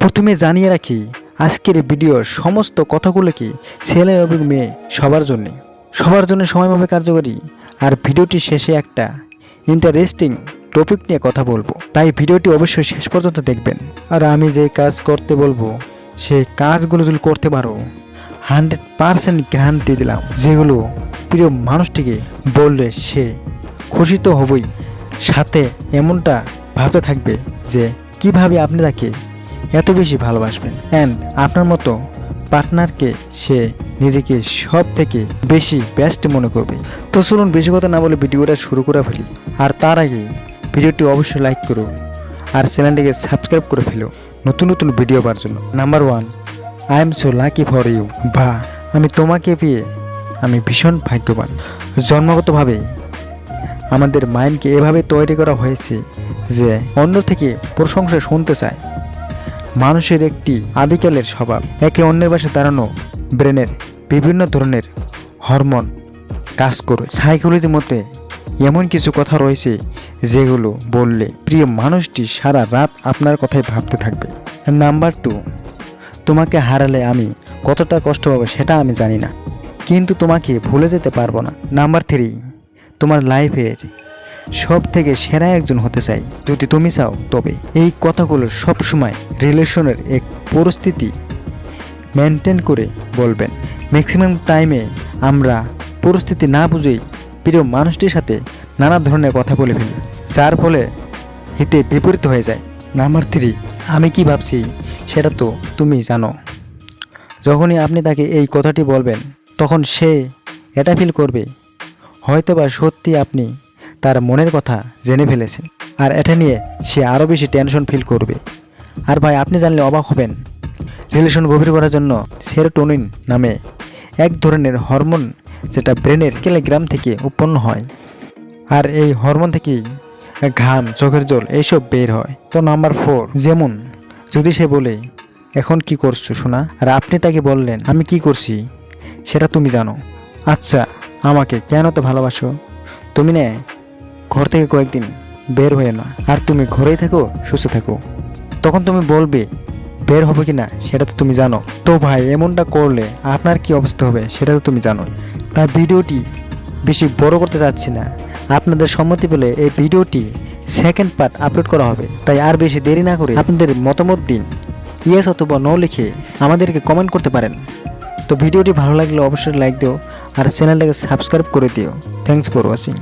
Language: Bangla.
প্রথমে জানিয়ে রাখি, আজকের ভিডিওর সমস্ত কথাগুলো কি ছেলে এবং মেয়ে সবার জন্যে? সবার জন্য সময়ভাবে কার্যকরী। আর ভিডিওটি শেষে একটা ইন্টারেস্টিং টপিক নিয়ে কথা বলব। তাই ভিডিওটি অবশ্যই শেষ পর্যন্ত দেখবেন। আর আমি যে কাজ করতে বলব সেই কাজগুলো যদি করতে পারো হান্ড্রেড পারসেন্ট গ্যারান্টি দিলাম। যেগুলো প্রিয় মানুষটিকে বললে সে খুশি তো হবই। সাথে এমনটা ভাবতে থাকবে যে কীভাবে আপনি তাকে এত বেশি ভালোবাসবেন। অ্যান্ড আপনার মতো পার্টনারকে সে নিজেকে সব থেকে বেশি বেস্ট মনে করবে। তো চলুন বেশি কথা না বলে ভিডিওটা শুরু করে ফেলি। আর তার আগে ভিডিওটি অবশ্যই লাইক করো আর চ্যানেলটিকে সাবস্ক্রাইব করে ফেলো। নতুন নতুন ভিডিও পাওয়ার জন্য। Number one I am so lucky for you বা, আমি তোমাকে পেয়ে আমি ভীষণ ভাগ্যবান। জন্মগতভাবে আমাদের মাইন্ডকে এভাবে তৈরি করা হয়েছে যে অন্য থেকে প্রশংসা শুনতে চায়। মানুষের একটি আদিকালের স্বভাব। একে অন্যের পাশে দাঁড়ানো ব্রেনের বিভিন্ন ধরনের হরমোন কাজ করে। সাইকোলজির মধ্যে এমন কিছু কথা রয়েছে যেগুলো বললে প্রিয় মানুষটি সারা রাত আপনার কথাই ভাবতে থাকবে। নাম্বার টু, তোমাকে হারালে আমি কতটা কষ্ট পাবো সেটা আমি জানি না। কিন্তু তোমাকে ভুলে যেতে পারব না। নাম্বার থ্রি, তোমার লাইফের সব থেকে সেরা একজন হতে চাই। যদি তুমি চাও, তবে এই কথাগুলো সব সময় রিলেশনের এক পরিস্থিতি মেনটেন করে বলবেন। ম্যাক্সিমাম টাইমে আমরা পরিস্থিতি না বুঝেই প্রিয় মানুষটির সাথে নানা ধরনের কথা বলে ফেলি, যার ফলে হিতে বিপরীত হয়ে যায়। নাম্বার থ্রি, আমি কি ভাবছি সেটা তো তুমি জানো। যখনই আপনি তাকে এই কথাটি বলবেন, তখন সে এটা ফিল করবে, হয়তোবা সত্যি আপনি তার মনের কথা জেনে ফেলেছে। আর এটা নিয়ে সে আরও বেশি টেনশন ফিল করবে। আর ভাই, আপনি জানলে অবাক হবেন। রিলেশন গভীর করার জন্য সেরোটোনিন নামে এক ধরনের হরমোন যেটা ব্রেনের কেলিগ্রাম থেকে উৎপন্ন হয়। আর এই হরমোন থেকেই ঘাম, চোখের জল এইসব বের হয়। তো নাম্বার ফোর যেমন যদি সে বলে, এখন কি করছ শোনা আর আপনি তাকে বললেন, আমি কি করছি? সেটা তুমি জানো। আচ্ছা আমাকে কেন তো ভালোবাসো? তুমি না ঘর থেকে কয়েকদিন বের হয়ে না। আর তুমি ঘরেই থাকো, সুস্থ থাকো। তখন তুমি বলবে, বের হবে কি না সেটা তো তুমি জানো। তো ভাই, এমনটা করলে আপনার কি অবস্থা হবে সেটা তো তুমি জানো তাই ভিডিওটি বেশি বড় করতে চাচ্ছি না। আপনাদের সম্মতি পেলে এই ভিডিওটি সেকেন্ড পার্ট আপলোড করা হবে। তাই আর বেশি দেরি না করে আপনাদের মতামত দিন। ইয়েস অথবা নো লিখে আমাদেরকে কমেন্ট করতে পারেন। তো ভিডিওটি ভালো লাগলে অবশ্যই লাইক দিও আর চ্যানেলটাকে সাবস্ক্রাইব করে দিও। Thanks for watching